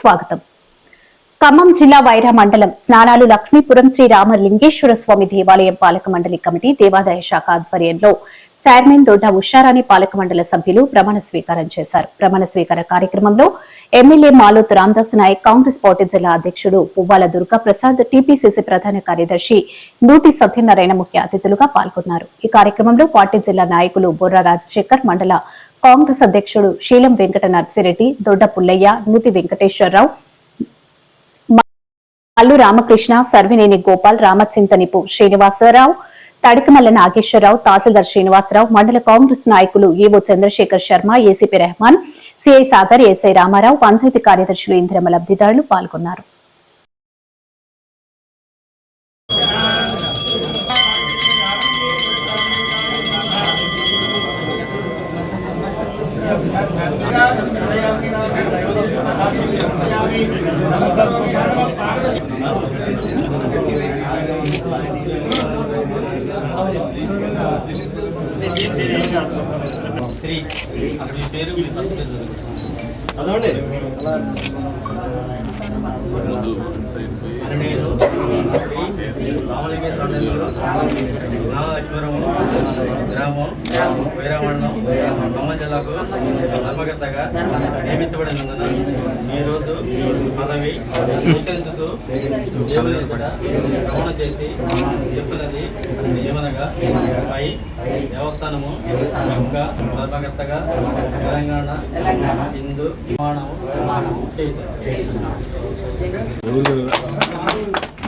స్వాగతం. ఖమ్మం జిల్లా వైరా మండలం స్నానాలు లక్ష్మీపురం శ్రీ రామలింగేశ్వర స్వామి దేవాలయం పాలక మండలి కమిటీ దేవాదాయ శాఖ ఆధ్వర్యంలో చైర్మన్ దొడ్డ ఉషారాణి పాలక మండలి సభ్యులు ప్రమాణ స్వీకారం చేశారు. ప్రమాణ స్వీకార కార్యక్రమంలో ఎమ్మెల్యే మాలోత్ రామదాస్ నాయక్ కాంగ్రెస్ పార్టీ జిల్లా అధ్యక్షుడు పువ్వాల దుర్గా ప్రసాద్ టీపీసీసీ ప్రధాన కార్యదర్శి నూతి సత్యనారాయణ ముఖ్య అతిథులుగా పాల్గొన్నారు. ఈ కార్యక్రమంలో పార్టీ జిల్లా నాయకులు బొర్రా రాజశేఖర్ మండల కాంగ్రెస్ అధ్యక్షుడు శీలం వెంకట నర్సిరెడ్డి దొడ్డ పుల్లయ్య నూతి వెంకటేశ్వరరావు అల్లు రామకృష్ణ సర్వినేని గోపాల్ రామచింతనిపు శ్రీనివాసరావు తడికమల్ల నాగేశ్వరరావు తహసీల్దార్ శ్రీనివాసరావు మండల కాంగ్రెస్ నాయకులు EO Chandrasekhar Sharma ACP Rehman CI Sagar SI Ramarao panchayat కార్యదర్శులు ఇంద్రమ లబ్దిదారులు పాల్గొన్నారు. శ్రీ మీ రామలింగేశ్వర నాగేశ్వరము గ్రామం వీరమండలం ఖమ్మం జిల్లాకు ధర్మకర్తగా నియమించబడినందున ఈరోజు పదవి స్వీకరించుతూ దేవుని కూడా ప్రమాణం చేసి చెప్పినది ఏమనగా పై దేవస్థానము యొక్క ధర్మకర్తగా తెలంగాణ హిందూ నిర్మాణం చేశారు.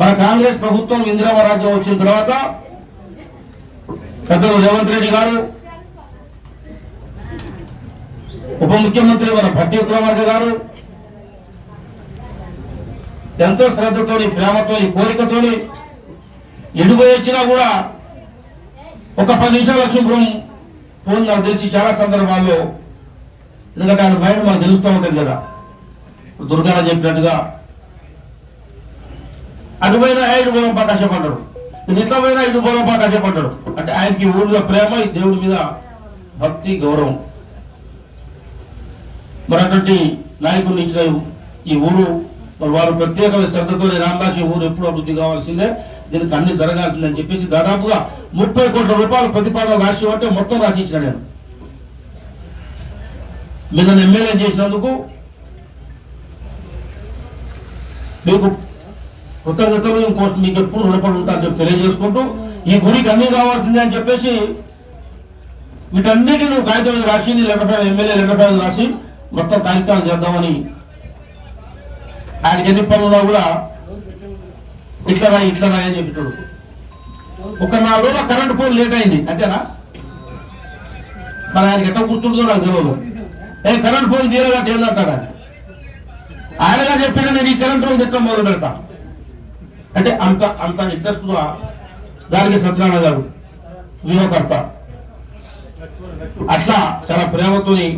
మన కాంగ్రెస్ ప్రభుత్వం ఇందిరామ రాజ్యం వచ్చిన తర్వాత పెద్దలు రేవంత్ రెడ్డి గారు ఉప ముఖ్యమంత్రి మన భట్టి విక్రమార్క గారు ఎంతో శ్రద్ధతోని ప్రేమతోని కోరికతోని ఎడిపోయి వచ్చినా కూడా ఒక పది నిమిషాలు శుభ్రం ఫోన్ నాకు తెలిసి చాలా సందర్భాల్లో ఎందుకంటే ఆయన మైండ్ మనకు తెలుస్తూ ఉంటుంది కదా. ఇప్పుడు చెప్పినట్టుగా అటు పోయినా ఇటు పోయిన పాట ఇట్లా పోయినా ఇటు పొలం పాట అంటే ఆయనకి ఊరిలో ప్రేమ ఈ దేవుడి మీద భక్తి గౌరవం. మరి అటువంటి నాయకుడిని ఇచ్చిన ఈ ఊరు మరి వారు ప్రత్యేకమైన శ్రద్ధతో రామదాస్ ఈ ఊరు ఎప్పుడు అభివృద్ధి కావాల్సిందే. దీనికి అన్ని జరగాల్సిందని చెప్పేసి దాదాపుగా ముప్పై కోట్ల రూపాయలు ప్రతిపాదన రాసి అంటే మొత్తం రాసి ఇచ్చిన నేను. మీరు ఎమ్మెల్యే చేసినందుకు మీకు కృతజ్ఞతలు ఇంకో మీకు ఎప్పుడు రుణపడి ఉంటారని చెప్పి తెలియజేసుకుంటూ ఈ గుడికి అన్ని కావాల్సిందే అని చెప్పేసి వీటన్నిటి నువ్వు కాగితం రాసి నీ లెటర్ పైన ఎమ్మెల్యే లెటర్ పైన రాసి మొత్తం కార్యక్రమాలు చేద్దామని ఆయనకి ఎన్ని పనులు కూడా ఇట్లా రాయి ఇట్లా రాయి అని చెప్పేటోడు ఒక నాలుగు రోజుల కరెంట్ పోల్ లేట్ అయింది అంతేనా? మరి ఆయనకి ఎట్లా గుర్తుంటుందో నాకు తెలియదు ఏ కరెంట్ పోల్ తీరగా ఏందంటాడు ఆయన? ఆయనగా చెప్పిన నేను ఈ కరెంట్ పోల్ తెచ్చడం మొదలు పెడతాను అంటే అంత అంత ఇంట్రెస్ట్గా దానికి సత్యనారాయణ గారు వ్యూహకర్త అట్లా చాలా ప్రేమతోని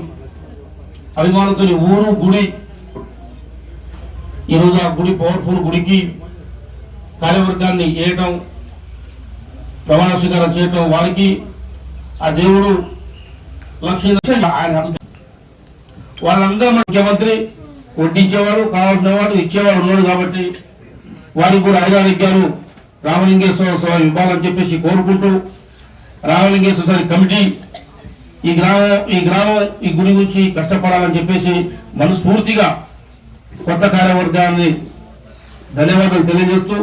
అభిమానంతోని ఊరు గుడి ఈరోజు ఆ గుడి పవర్ఫుల్ గుడికి కార్యవర్గాన్ని వేయటం ప్రమాణ స్వీకారం చేయటం వారికి ఆ దేవుడు లక్ష్మీ ఆయన వాళ్ళందరూ ముఖ్యమంత్రి వడ్డించేవాడు కావాల్సిన వాడు ఇచ్చేవాడు ఉన్నాడు కాబట్టి వారికి కూడా ఐదారోగ్యాలు రామలింగేశ్వర స్వామి ఇవ్వాలని చెప్పేసి కోరుకుంటూ రామలింగేశ్వర స్వామి కమిటీ ఈ గ్రామం ఈ గ్రామం ఈ గుడి గురించి కష్టపడాలని చెప్పేసి మనస్ఫూర్తిగా కొత్త కార్యవర్గాన్ని ధన్యవాదాలు తెలియజేస్తూ